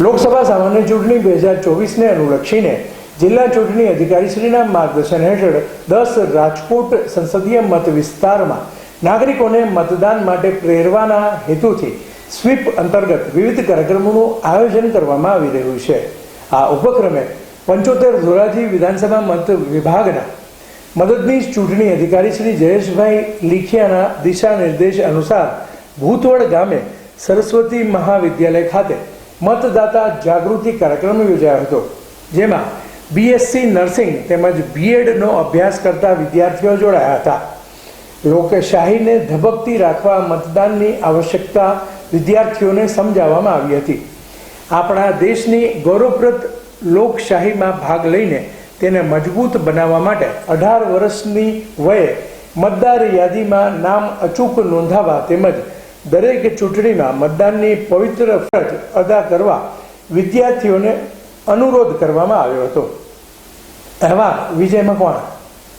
લોકસભા સામાન્ય ચૂંટણી બે હજાર ચોવીસને અનુલક્ષીને જિલ્લા ચૂંટણી અધિકારીશ્રીના માર્ગદર્શન હેઠળ દસ રાજકોટ સંસદીય મત વિસ્તારમાં નાગરિકોને મતદાન માટે પ્રેરવાના હેતુથી સ્વીપ અંતર્ગત વિવિધ કાર્યક્રમોનું આયોજન કરવામાં આવી રહ્યું છે. આ ઉપક્રમે પંચોતેર ધોરાજી વિધાનસભા મત વિભાગના મદદનીશ ચૂંટણી અધિકારી શ્રી જયેશભાઈ લીખિયાના દિશા નિર્દેશ અનુસાર ભૂતવડ ગામે સરસ્વતી મહાવિદ્યાલય ખાતે મતદાતા જાગૃતિ કાર્યક્રમ યોજાયો હતો. જેમાં બીએસસી નર્સિંગ તેમજ બીએડનો અભ્યાસ કરતા વિદ્યાર્થીઓ જોડાયા હતા. લોકશાહીને ધબકતી રાખવા મતદાનની આવશ્યકતા વિદ્યાર્થીઓને સમજાવવામાં આવી હતી. આપણા દેશની ગૌરવપ્રદ લોકશાહીમાં ભાગ લઈને તેને મજબૂત બનાવવા માટે અઢાર વર્ષની વયે મતદાર યાદીમાં નામ અચૂક નોંધાવા તેમજ દરેક ચૂંટણીમાં મતદાનની પવિત્ર ફરજ અદા કરવા વિદ્યાર્થીઓને અનુરોધ કરવામાં આવ્યો હતો. એમાં વિજય મકવાણા.